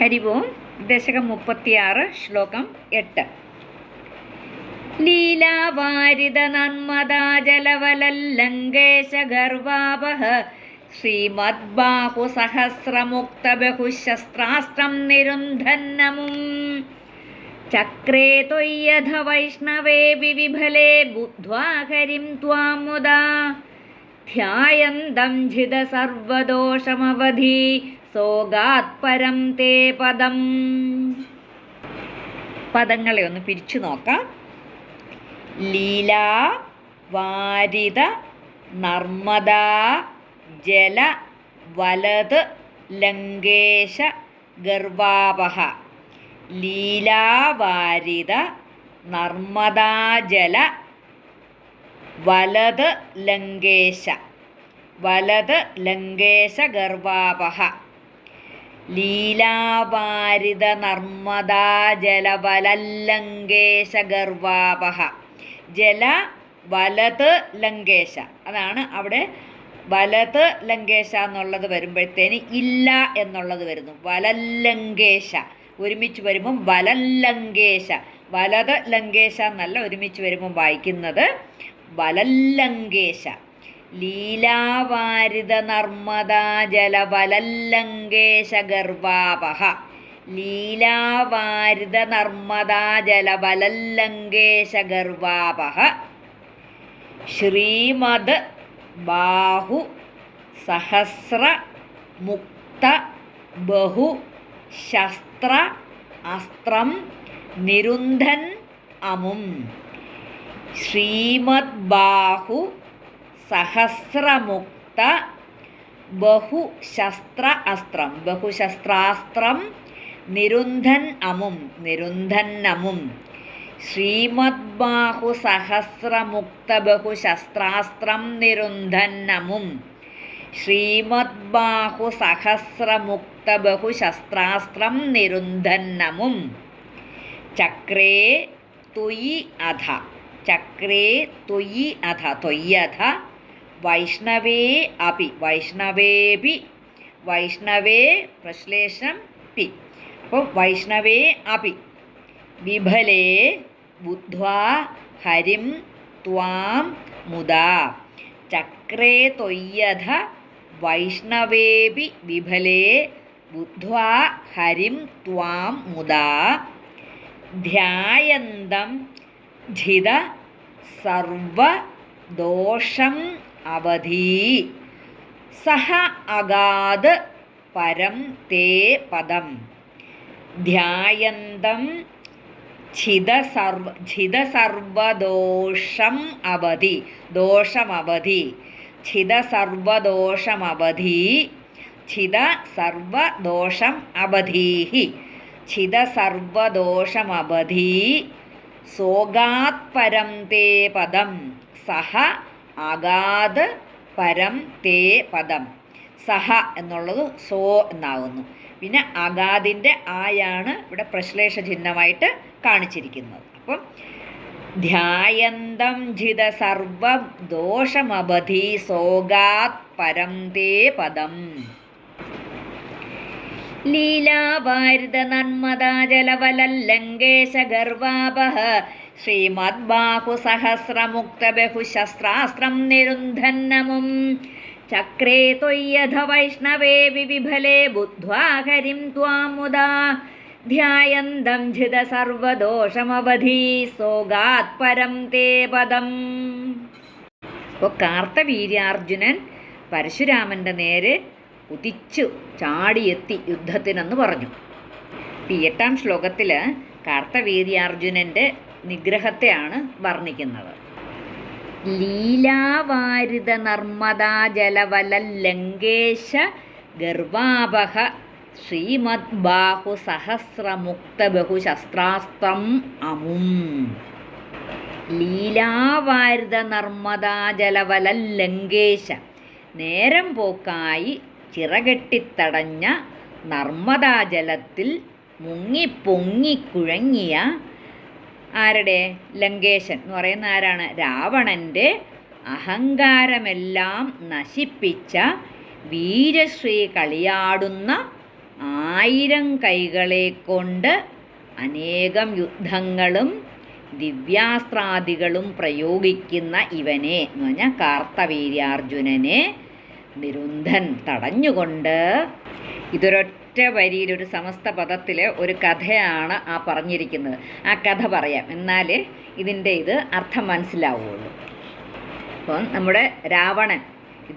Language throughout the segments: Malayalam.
ഹരിവോം ദശകം മുപ്പത്തിയാറ് ശ്ലോകം എട്ട്. ലീലാവാരിത നന്മദാജലവലല്ലങ്കേശ ഗർവാപഹ ശ്രീമദ്ബാഹു സഹസ്രമുക്ത ബഹുശസ്ത്രാസ്ത്രം നിരുന്ധന്നമും. ചക്രേ ത്വയ്യധ വൈഷ്ണവേ വിവിഫലേ ബുദ്ധ്വാ ഹരിം ത്വാം മുദാ ധ്യായന്തം ജിത സർവദോഷമവധി. സോഗാത് പരം തേ പദം. പദങ്ങളെ ഒന്ന് പിരിച്ചു നോക്കാം. ലീല വാരിത നർമ്മദ ജല വലത് ലങ്കേശ ഗർവാപഹ ലീലാവാരിത നർമ്മദാജല വലത് ലങ്കേശ. വലത് ലങ്കേശ ഗർവാപഹ ലീലാവാരിത നർമ്മദാ ജല വലത് ലങ്കേശ. അതാണ് അവിടെ വലത് ലങ്കേശ എന്നുള്ളത് വരുമ്പോഴത്തേന് ഇല്ല എന്നുള്ളത് വരുന്നു. വലല്ലങ്കേശ. ഒരുമിച്ച് വരുമ്പം വലല്ലങ്കേശ. വലത് ലങ്കേശ എന്നല്ല ഒരുമിച്ച് വരുമ്പം വായിക്കുന്നത് വലല്ലങ്കേശ. ലീലാവാരിത നർമ്മദാ വലല്ലങ്കേശഗർവാപഹ ലീലാവാരിത നർമ്മദാ വലല്ലങ്കേശഗർവാപഹ ശ്രീമദ് ബാഹു സഹസ്ര മുക്ത ബഹു ശസ്ത്ര അസ്ത്രം നിരുന്ധൻ അമും. ശ്രീമദ് ബാഹു സഹസ്രമുക്ത ബഹുശസ്ത്ര അസ്ത്രം. ബഹുശസ്ത്രാസ്ത്രം നിരുന്ധൻ അമും നിരുന്ധൻ അമും. ശ്രീമദ്ബാഹു സഹസ്രമുക്ത ബഹുശസ്ത്രാസ്ത്രം നിരുന്ധൻ അമും. ശ്രീമദ്ബാഹു സഹസ്രമുക്ത ബഹുശസ്ത്രാസ്ത്രം നിരുന്ധൻ അമും. ചക്രേ തുയി അധ ചക്രേ തുയി അധ ത്വയ്യധ വൈഷ്ണവേ അപി വൈഷ്ണവേപി വൈഷ്ണവേ പ്രശ്ലേഷം പി അപ്പോൾ വൈഷ്ണവേ അപി। വിഫലേ ബുദ്ധ്വാ ഹരിം ത്വാം മുദാ। ചക്രേ ത്വയ്യധ വൈഷ്ണവേപി വിഫലേ ബുദ്ധ്വാ ഹരിം ത്വാം മുദാ। ധ്യായന്തം ധിത സർവദോഷം അവധി. സഹ അഗാത് പരം തേ പദം. ധ്യായന്തം ഛിത സർവ ഛിത സർവദോഷം അവധി. ദോഷമവധി. ഛിത സർവദോഷമവധി ഛിത സർവദോഷം അവധീഹി ഛിത സർവദോഷമവധി സോഗാത് പരം തേ പദം. സഹ അഗാത് പരം തേ പദം. സഹ എന്നുള്ളത് സോ എന്നാകുന്നു പിന്നെ അഗാദിന്റെ ആയാണ് ഇവിടെ പ്രശ്ലേഷ ചിഹ്നമായിട്ട് കാണിച്ചിരിക്കുന്നത്. അപ്പം ധ്യായന്തം ജിത സർവ ദോഷമബധി സോഗാത് പരം തേ പദം. ലീലാവാരിത നന്മദാജലവലല്ലങ്കേശ ഗർവാപഹ നിരുന്ധന്നമും. ചക്രേ ത്വയ്യധ വൈഷ്ണവേ വിവിഫലേ ബുദ്ധ്വാ ഹരിം ത്വാം മുദാ ധ്യായന്തം ജിത സർവദോഷമവധി സോഗാത് പരം തേ പദം. ഇപ്പോൾ കാർത്തവീര്യാർജുനൻ പരശുരാമന്റെ നേരെ ഉദിച്ചു ചാടിയെത്തി യുദ്ധത്തിനെന്ന് പറഞ്ഞു. ഈ എട്ടാം ശ്ലോകത്തിൽ കാർത്തവീര്യാർജുനന്റെ നിഗ്രഹത്തെയാണ് വർണിക്കുന്നത്. ലീലാവാരിത നർമ്മദാ ജലവല ലങ്കേശ ഗർവാപഹ ശ്രീമദ് ബാഹു സഹസ്രമുക്ത ബഹുശസ്ത്രാസ്ത്രം അമും. ലീലാവാരിത നർമ്മദാ ജലവല ലങ്കേശ നേരം പോക്കായി ചിറകെട്ടിത്തടഞ്ഞ നർമ്മദാജലത്തിൽ മുങ്ങിപ്പൊങ്ങിക്കുഴങ്ങിയ ആരുടെ? ലങ്കേശൻ. എന്ന് പറയുന്ന ആരാണ്? രാവണന്റെ അഹങ്കാരമെല്ലാം നശിപ്പിച്ച വീരശ്രീ കളിയാടുന്ന ആയിരം കൈകളെ കൊണ്ട് അനേകം യുദ്ധങ്ങളും ദിവ്യാസ്ത്രാദികളും പ്രയോഗിക്കുന്ന ഇവനെ എന്ന് പറഞ്ഞാൽ കാർത്തവീര്യാർജുനനെ നിരുന്ധൻ തടഞ്ഞുകൊണ്ട് ഇതൊരൊറ്റ വരിയിൽ ഒരു സമസ്ത പദത്തിൽ ഒരു കഥയാണ് ആ പറഞ്ഞിരിക്കുന്നത്. ആ കഥ പറയാം. എന്നാൽ ഇതിന്റെ ഇത് അർത്ഥം മനസ്സിലാവുള്ളൂ. അപ്പം നമ്മുടെ രാവണൻ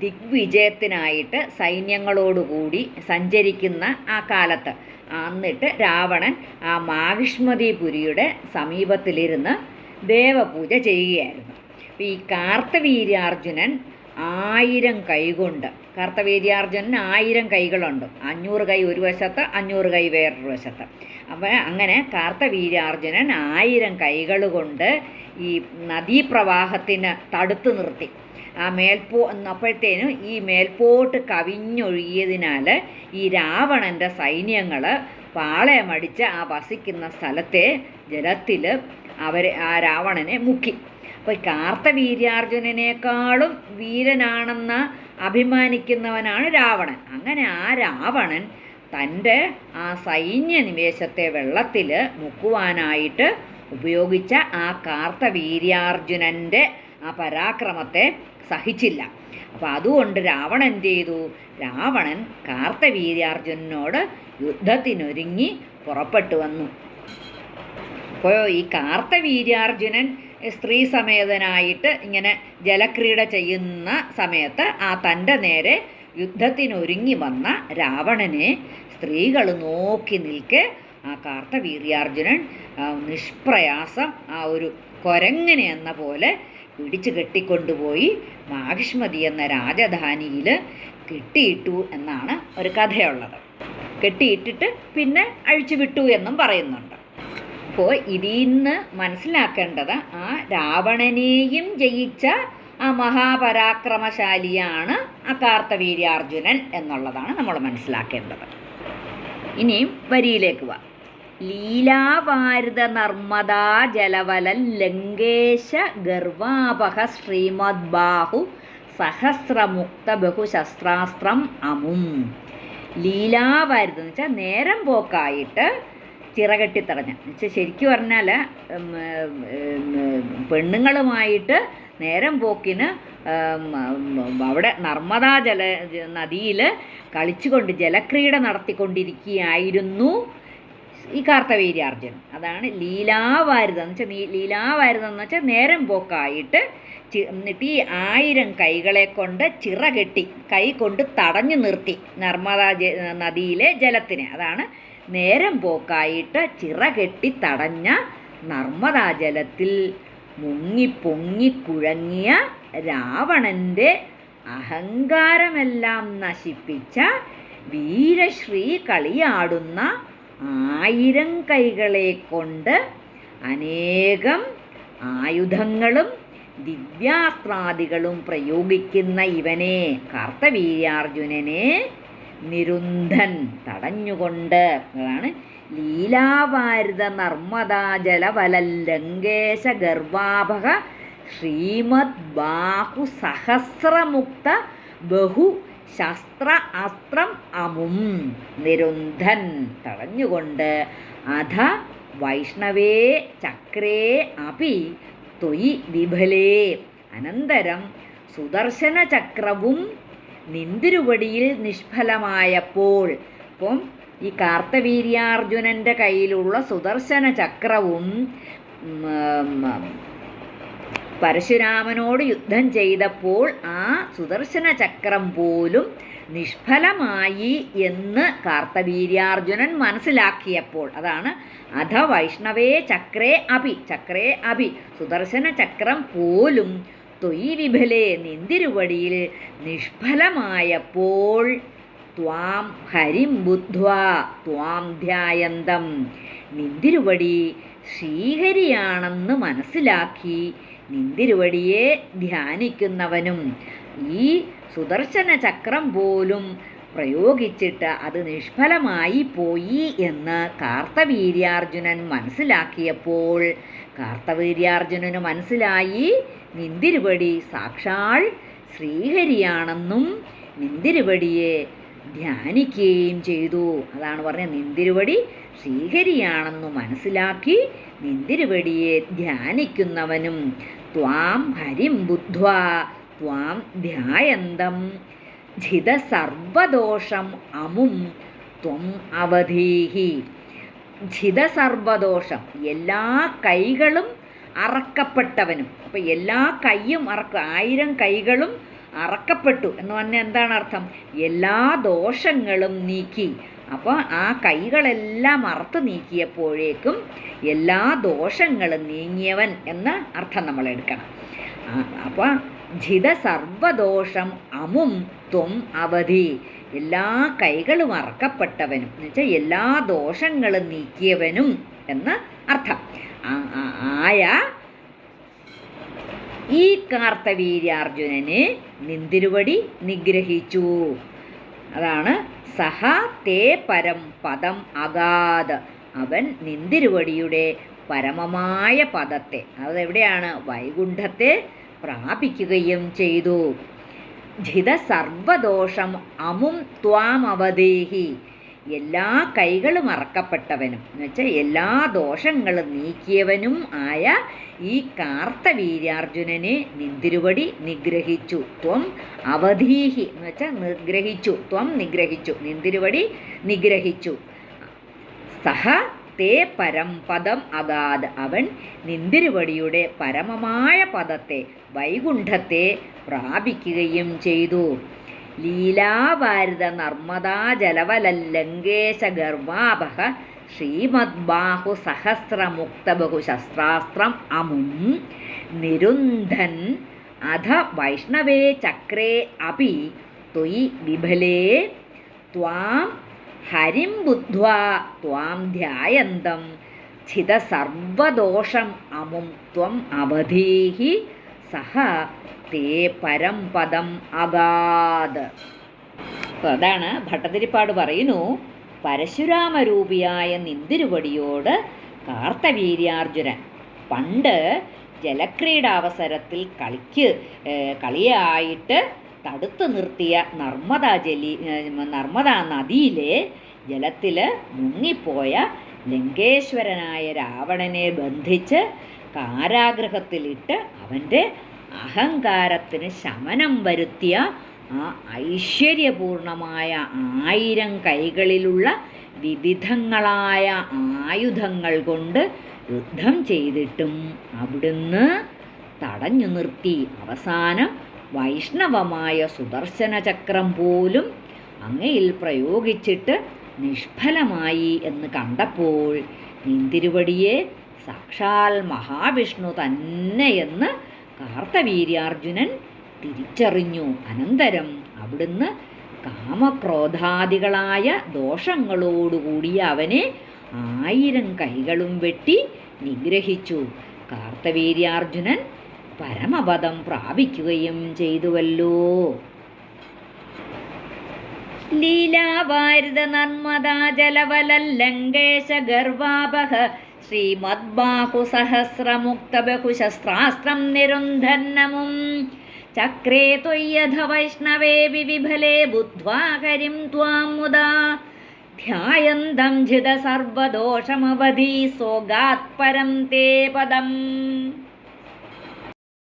ദിഗ്വിജയത്തിനായിട്ട് സൈന്യങ്ങളോടുകൂടി സഞ്ചരിക്കുന്ന ആ കാലത്ത് എന്നിട്ട് രാവണൻ ആ മാഹിഷ്മതിപുരിയുടെ സമീപത്തിലിരുന്ന് ദേവപൂജ ചെയ്യുകയായിരുന്നു. ഈ കാർത്തവീര്യാർജുനൻ ആയിരം കൈകൊണ്ട് കാർത്തവീര്യാർജുനൻ ആയിരം കൈകളുണ്ട്. അഞ്ഞൂറ് കൈ ഒരു വശത്ത് അഞ്ഞൂറ് കൈ വേറൊരു വശത്ത്. അപ്പം അങ്ങനെ കാർത്തവീര്യാർജുനൻ ആയിരം കൈകൾ കൊണ്ട് ഈ നദീപ്രവാഹത്തിന് തടുത്തു നിർത്തി. ആ മേൽപോ അപ്പോഴത്തേനും ഈ മേൽപോട്ട് കവിഞ്ഞൊഴുകിയതിനാൽ ഈ രാവണന്റെ സൈന്യങ്ങൾ പാളയമടിച്ച് ആ വസിക്കുന്ന സ്ഥലത്തെ ജലത്തിൽ അവരെ ആ രാവണനെ മുക്കി. അപ്പോൾ കാർത്തവീര്യാർജുനനേക്കാളും വീരനാണെന്ന് അഭിമാനിക്കുന്നവനാണ് രാവണൻ. അങ്ങനെ ആ രാവണൻ തന്റെ ആ സൈന്യ നിവേശത്തെ വെള്ളത്തിൽ മുക്കുവാനായിട്ട് ഉപയോഗിച്ച ആ കാർത്തവീര്യാർജുനന്റെ ആ പരാക്രമത്തെ സഹിച്ചില്ല. അപ്പോൾ അതുകൊണ്ട് രാവണൻ എന്ത് ചെയ്തു? രാവണൻ കാർത്തവീര്യാർജുനനോട് യുദ്ധത്തിനൊരുങ്ങി പുറപ്പെട്ടു വന്നു. അപ്പോൾ ഈ കാർത്തവീര്യാർജുനൻ സ്ത്രീ സമേതനായിട്ട് ഇങ്ങനെ ജലക്രീഡ ചെയ്യുന്ന സമയത്ത് ആ തന്റെ നേരെ യുദ്ധത്തിനൊരുങ്ങി വന്ന രാവണനെ സ്ത്രീകൾ നോക്കി നിൽക്കെ ആ കാർത്തവീര്യാർജുനൻ നിഷ്പ്രയാസം ആ ഒരു കൊരങ്ങനെ എന്ന പോലെ പിടിച്ചു കെട്ടിക്കൊണ്ടുപോയി മാഹിഷ്മതി എന്ന രാജധാനിയിൽ കെട്ടിയിട്ടു എന്നാണ് ഒരു കഥയുള്ളത്. കെട്ടിയിട്ടിട്ട് പിന്നെ അഴിച്ചു വിട്ടു എന്നും പറയുന്നുണ്ട്. അപ്പോൾ ഇതിൽ നിന്ന് മനസ്സിലാക്കേണ്ടത് ആ രാവണനെയും ജയിച്ച ആ മഹാപരാക്രമശാലിയാണ് ആ കാർത്തവീര്യാർജുനൻ എന്നുള്ളതാണ് നമ്മൾ മനസ്സിലാക്കേണ്ടത്. ഇനിയും വരിയിലേക്ക് വാ. ലീലാഭാരത നർമ്മദാ ജലവലൻ ലങ്കേശ ഗർവാപഹ ശ്രീമദ് ബാഹു സഹസ്രമുക്ത ബഹുശസ്ത്രാസ്ത്രം അമും. ലീലാവാരിത എന്ന് വെച്ചാൽ നേരം പോക്കായിട്ട് ചിറകെട്ടിത്തടഞ്ഞ എന്നുവെച്ചാൽ ശരിക്കും പറഞ്ഞാൽ പെണ്ണുങ്ങളുമായിട്ട് നേരം പോക്കിന് അവിടെ നർമ്മദാ ജല നദിയിൽ കളിച്ചുകൊണ്ട് ജലക്രീഡ നടത്തിക്കൊണ്ടിരിക്കുകയായിരുന്നു ഈ കാർത്തവീര്യാർജുനൻ അതാണ് ലീലാവാരുതം എന്ന് വെച്ചാൽ ലീലാവാരുതം എന്ന് വെച്ചാൽ നേരം പോക്കായിട്ട് എന്നിട്ട് ഈ ആയിരം കൈകളെ കൊണ്ട് ചിറ കെട്ടി കൈ കൊണ്ട് തടഞ്ഞു നിർത്തി നർമ്മദാ നദിയിലെ ജലത്തിനെ. അതാണ് നേരം പോക്കായിട്ട് ചിറകെട്ടി തടഞ്ഞ നർമ്മദാ ജലത്തിൽ മുങ്ങി പൊങ്ങി കുഴങ്ങിയ രാവണന്റെ അഹങ്കാരമെല്ലാം നശിപ്പിച്ച വീരശ്രീ കളിയാടുന്ന ആയിരം കൈകളെ കൊണ്ട് അനേകം ആയുധങ്ങളും ദിവ്യാസ്ത്രാദികളും പ്രയോഗിക്കുന്ന ഇവനെ കാർത്തവീര്യാർജുനനെ നിരുന്ധൻ തടഞ്ഞുകൊണ്ട് അതാണ് ലീലാവാരിത നർമ്മദാ ജലവലല്ലങ്കേശ ഗർവാഭക ശ്രീമദ് ബാഹു സഹസ്രമുക്ത ബഹു ശസ്ത്ര അസ്ത്രം അമും. നിരുന്ധൻ തടഞ്ഞുകൊണ്ട് അധ വൈഷ്ണവേ ചക്രേ അപി ത്വയി വിഫലേ അനന്തരം സുദർശന ചക്രവും നിന്തിരുവടിയിൽ നിഷ്ഫലമായപ്പോൾ അപ്പം ഈ കാർത്തവീര്യാർജുനന്റെ കയ്യിലുള്ള സുദർശന ചക്രവും പരശുരാമനോട് യുദ്ധം ചെയ്തപ്പോൾ ആ സുദർശന ചക്രം പോലും നിഷ്ഫലമായി എന്ന് കാർത്തവീര്യാർജുനൻ മനസ്സിലാക്കിയപ്പോൾ. അതാണ് അധ വൈഷ്ണവേ ചക്രേ അഭി ചക്രേ അഭി സുദർശന ചക്രം പോലും തൊയ് വിഫലേ നിന്തിരുവടിയിൽ നിഷ്ഫലമായപ്പോൾ ത്വാം ഹരിം ബുദ്ധ്വ ത്വാം ധ്യായന്തം. നിന്തിരുവടി ശ്രീഹരിയാണെന്ന് മനസ്സിലാക്കി നിന്തിരുവടിയെ ധ്യാനിക്കുന്നവനും ഈ സുദർശന ചക്രം പോലും പ്രയോഗിച്ചിട്ട് അത് നിഷ്ഫലമായി പോയി എന്ന് കാർത്തവീര്യാർജുനൻ മനസ്സിലാക്കിയപ്പോൾ കാർത്തവീര്യാർജുനന് മനസ്സിലായി നിന്തിരുവടി സാക്ഷാൽ ശ്രീഹരിയാണെന്നും നിന്തിരുപടിയെ ധ്യാനിക്കുകയും ചെയ്തു. അതാണ് പറഞ്ഞത് നിന്തിരുവടി ശ്രീഹരിയാണെന്ന് മനസ്സിലാക്കി നിന്തിരുവടിയെ ധ്യാനിക്കുന്നവനും. ത്വാം ഹരിം ബുദ്ധ്വ ത്വാം ധ്യായന്തം. ജിത സർവദോഷം അമും ത്വം അവധീഹി. ജിത സർവദോഷം എല്ലാ കൈകളും അറക്കപ്പെട്ടവനും. അപ്പം എല്ലാ കൈയും അറക്ക ആയിരം കൈകളും അറക്കപ്പെട്ടു. എന്ന് പറഞ്ഞാൽ എന്താണ് അർത്ഥം? എല്ലാ ദോഷങ്ങളും നീക്കി. അപ്പോൾ ആ കൈകളെല്ലാം അറുത്ത് നീക്കിയപ്പോഴേക്കും എല്ലാ ദോഷങ്ങളും നീങ്ങിയവൻ എന്ന അർത്ഥം നമ്മൾ എടുക്കണം. അപ്പോൾ ജിത സർവദോഷം അമും ത്വം അവധി. എല്ലാ കൈകളും അറക്കപ്പെട്ടവനും. എന്ന് വെച്ചാൽ എല്ലാ ദോഷങ്ങളും നീക്കിയവനും എന്ന അർത്ഥം. ആയ. ഈ കാർത്തവീര്യാർജുനന് നിന്തിരുവടി നിഗ്രഹിച്ചു. അതാണ് സഹ തേ പരം പദം അഗാധ. അവൻ നിന്തിരുവടിയുടെ പരമമായ പദത്തെ അതെവിടെയാണ്? വൈകുണ്ഠത്തെ പ്രാപിക്കുകയും ചെയ്തു. ജിത സർവദോഷം അമും ത്വാം അവദേഹി എല്ലാ കൈകളും അറക്കപ്പെട്ടവനും എന്ന് വെച്ചാൽ എല്ലാ ദോഷങ്ങളും നീക്കിയവനും ആയ ഈ കാർത്തവീര്യാർജുനനെ നിന്തിരുവടി നിഗ്രഹിച്ചു. ത്വം അവധീഹി എന്ന് വെച്ചാൽ നിഗ്രഹിച്ചു. ത്വം നിഗ്രഹിച്ചു. നിന്തിരുവടി നിഗ്രഹിച്ചു. സഹ തേ പരം പദം അഗാത് അവൻ നിന്തിരുവടിയുടെ പരമമായ പദത്തെ വൈകുണ്ഠത്തെ പ്രാപിക്കുകയും ചെയ്തു. ലീലാവാരിത നർമ്മദാ ജലവലല്ലങ്കേശ ശ്രീമദ് ശ്രീമദ്ബാഹു സഹസ്രമുക്ത ബഹുശസ്ത്രാസ്ത്രം അമും നിരുന്ധൻ അധ വൈഷ്ണവേ ചക്രേ അപി ത്വയി വിഫലേ ത്വാം ഹരിം ബുദ്ധ്വാ ത്വാം ധ്യായന്തം ചിത സർവദോഷം അമും ത്വം അവധീഹി സഹ തേ പരം പദം അഗാത്. അപ്പോൾ അതാണ് ഭട്ടതിരിപ്പാട് പറയുന്നു പരശുരാമരൂപിയായ നിന്തിരുപടിയോട് കാർത്തവീര്യാർജുനൻ. പണ്ട് ജലക്രീഡാവസരത്തിൽ കളിക്ക് കളിയായിട്ട് തടുത്തു നിർത്തിയ നർമ്മദ ജലി നർമ്മദ നദിയിലെ ജലത്തിൽ മുങ്ങിപ്പോയ ലങ്കേശ്വരനായ രാവണനെ ബന്ധിച്ച് കാരാഗൃഹത്തിലിട്ട് അവന്റെ അഹങ്കാരത്തിന് ശമനം വരുത്തിയ ആ ഐശ്വര്യപൂർണമായ ആയിരം കൈകളിലുള്ള വിവിധങ്ങളായ ആയുധങ്ങൾ കൊണ്ട് യുദ്ധം ചെയ്തിട്ടും അവിടുന്ന് തടഞ്ഞു നിർത്തി. അവസാനം വൈഷ്ണവമായ സുദർശന ചക്രം പോലും അങ്ങയിൽ പ്രയോഗിച്ചിട്ട് നിഷ്ഫലമായി എന്ന് കണ്ടപ്പോൾ നിന്തിരുവടിയെ സാക്ഷാൽ മഹാവിഷ്ണു തന്നെയെന്ന് കാർത്തവീര്യാർജുനൻ തിരിച്ചറിഞ്ഞു. അനന്തരം അവിടുന്ന് കാമക്രോധാദികളായ ദോഷങ്ങളോടുകൂടിയ അവനെ ആയിരം കൈകളും വെട്ടി നിഗ്രഹിച്ചു. കാർത്തവീര്യാർജുനൻ പരമപദം പ്രാപിക്കുകയും ചെയ്തുവല്ലോ. ലീലാവാരിത നർമ്മദാ ജലവലല്ലങ്കേശ ഗർവാപഹ श्रीमद्बाहुसहस्रमुक्तबहुशस्त्रास्त्रं निरुन्धन्नमुं। चक्रे तुय्यध वैष्णवेऽपि विफले बुद्ध्वा करिं त्वां मुदा। ध्यायन्तं झिद सर्वदोषमवधि सोऽगात्परं ते पदम्।